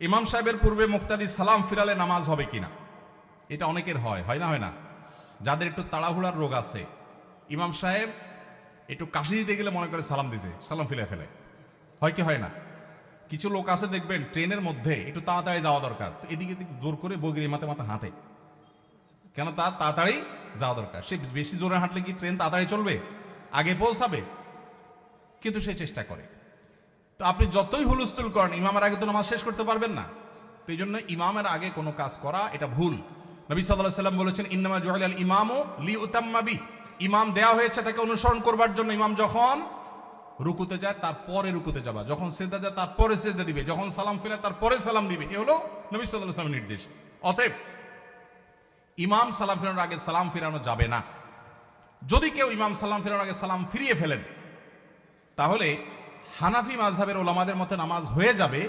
ইমাম সাহেবের পূর্বে মুক্তাদি সালাম ফিরালে নামাজ হবে কিনা? এটা অনেকের হয় হয় না হয় না? যাদের একটু তাড়াহুড়ার রোগ আছে, ইমাম সাহেব একটু কাশি দিতে গেলে মনে করে সালাম দিছে, সালাম ফিরে ফেলে। হয় কি, হয় না? কিছু লোক আছে, দেখবেন, ট্রেনের মধ্যে একটু তাড়াতাড়ি যাওয়া দরকার, তো এদিকে জোর করে বগিরি মাথা মাথা হাঁটে। কেন তার তাড়াতাড়ি যাওয়া দরকার? সে বেশি জোরে হাঁটলে কি ট্রেন তাড়াতাড়ি চলবে? আগে পৌঁছাবে? কিন্তু সে চেষ্টা করে। তো আপনি যতই হুলস্থুল করেন ইমামের আগে তো নামাজ শেষ করতে পারবেন না। তো এই জন্য ইমামের আগে কোনো কাজ করা, এটা ভুল। নবী সাল্লাহ সাল্লাম বলেছেন, ইন্নামা জোহাল আল ইমামও লি উতাম্মাবি ইমাম দেয়া হয়েছে তাকে অনুসরণ করবার জন্য। ইমাম যখন রুকুতে যায়, তারপরে রুকুতে যাবা। যখন সেদা যায়, তারপরে সেদা দিবে। যখন সালাম ফিরে, তারপরে সালাম দিবে। এ হলো নবী সাল্লাহ সাল্লামের নির্দেশ। অতএব, ইমাম সালাম ফেরানোর আগে সালাম ফিরানো যাবে না। যদি কেউ ইমাম সালাম ফেরানোর আগে সালাম ফিরিয়ে ফেলেন, তাহলে হানাফি মাঝহাবের ওলামাদের মতে নামাজ হয়ে যাবে,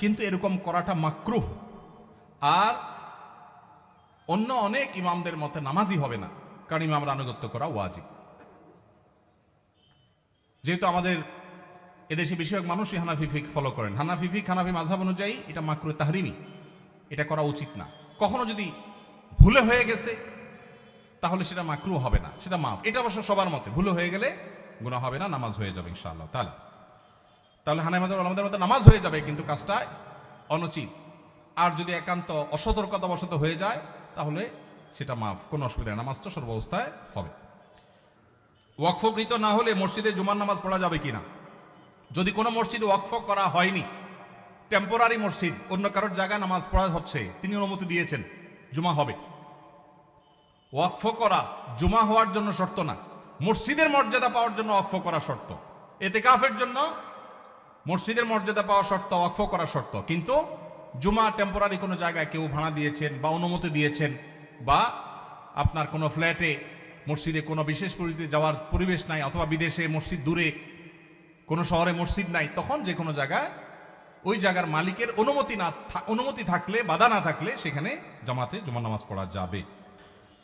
কিন্তু এরকম করাটা মাকরুহ। আর অন্য অনেক ইমামদের মতে নামাজই হবে না, কারণ ইমামরা আনুগত্য করা ওয়াজিব। যেহেতু আমাদের এদেশে বেশিরভাগ মানুষই হানাফি ফিক ফলো করেন। হানাফি ফিক, হানাফি মাঝহাব অনুযায়ী এটা মাকরু তাহরিমি। এটা করা উচিত না। কখনো যদি ভুলে হয়ে গেছে, তাহলে সেটা মাকরু হবে না, সেটা মাফ। এটা অবশ্য সবার মতে। ভুলে হয়ে গেলে গুণা হবে না, নামাজ হয়ে যাবে ইনশাআল্লাহ তাহলে তাহলে হানাই মাজার আমাদের মতো নামাজ হয়ে যাবে, কিন্তু কাজটা অনুচিত। আর যদি একান্ত অসতর্কতাবশত হয়ে যায়, তাহলে সেটা মাফ, কোনো অসুবিধা নামাজ তো সর্বাবস্থায় হবে। ওয়াকফকৃত না হলে মসজিদে জুমার নামাজ পড়া যাবে কিনা? যদি কোনো মসজিদে ওয়াকফ করা হয়নি টেম্পোরারি মসজিদ, অন্য কারোর জায়গায় নামাজ পড়া হচ্ছে, তিনি অনুমতি দিয়েছেন, জুমা হবে। ওয়াকফ করা জুমা হওয়ার জন্য শর্ত না, মসজিদের মর্যাদা পাওয়ার জন্য ওয়াকফ করা শর্ত। এতে কাফের জন্য মসজিদের মর্যাদা পাওয়া শর্ত, ওয়াকফ করা শর্ত। কিন্তু জুমা টেম্পোরারি কোনো জায়গায় কেউ ভাড়া দিয়েছেন বা অনুমতি দিয়েছেন বা আপনার কোনো ফ্ল্যাটে মসজিদে কোনো বিশেষ পরিস্থিতি যাওয়ার পরিবেশ নাই অথবা বিদেশে মসজিদ দূরে, কোনো শহরে মসজিদ নাই, তখন যে কোনো জায়গায় ওই জায়গার মালিকের অনুমতি না অনুমতি থাকলে, বাধা না থাকলে সেখানে জামাতে জমা নামাজ পড়া যাবে।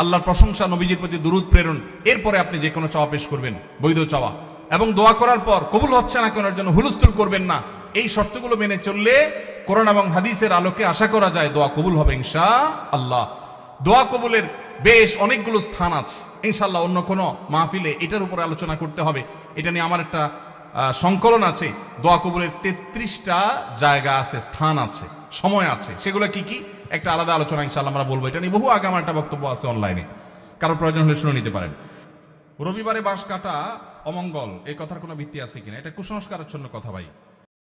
আল্লাহর প্রশংসা নবীজির প্রতি দুরুদ, প্রেরণ। এরপরে আপনি যে কোনো চাওয়া পেশ করবেন, বৈধ চাওয়া। এবং দোয়া করার পর কবুল হচ্ছে না কেনার জন্য হুলস্থুল করবেন না। এই শর্তগুলো মেনে চললে কোরআন এবং হাদিসের আলোকে আশা করা যায় দোয়া কবুল হবে ইনশা আল্লাহ দোয়া কবুলের বেশ অনেকগুলো স্থান আছে। ইনশাল্লাহ অন্য কোনো মাহফিলে এটার উপরে আলোচনা করতে হবে। এটা নিয়ে আমার একটা সংকলন আছে। দোয়া কবুলের তেত্রিশটা জায়গা আছে, স্থান আছে। সময় আছে। সেগুলো কি কি? একটা আলাদা আলোচনা ইনশাল্লাহ আমরা বলব। এটা নিয়ে বহু আগে আমার একটা বক্তব্য আছে অনলাইনে কারও প্রয়োজন হলে শুনে নিতে পারেন। রবিবারে বাস কাটা অমঙ্গল, এই কথার কোনো ভিত্তি আছে কিনা? এটা কুসংস্কারের জন্য কথা ভাই।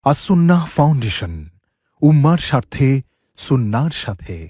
আসুন্না ফাউন্ডেশন, উম্মার স্বার্থে, সুন্নার সাথে।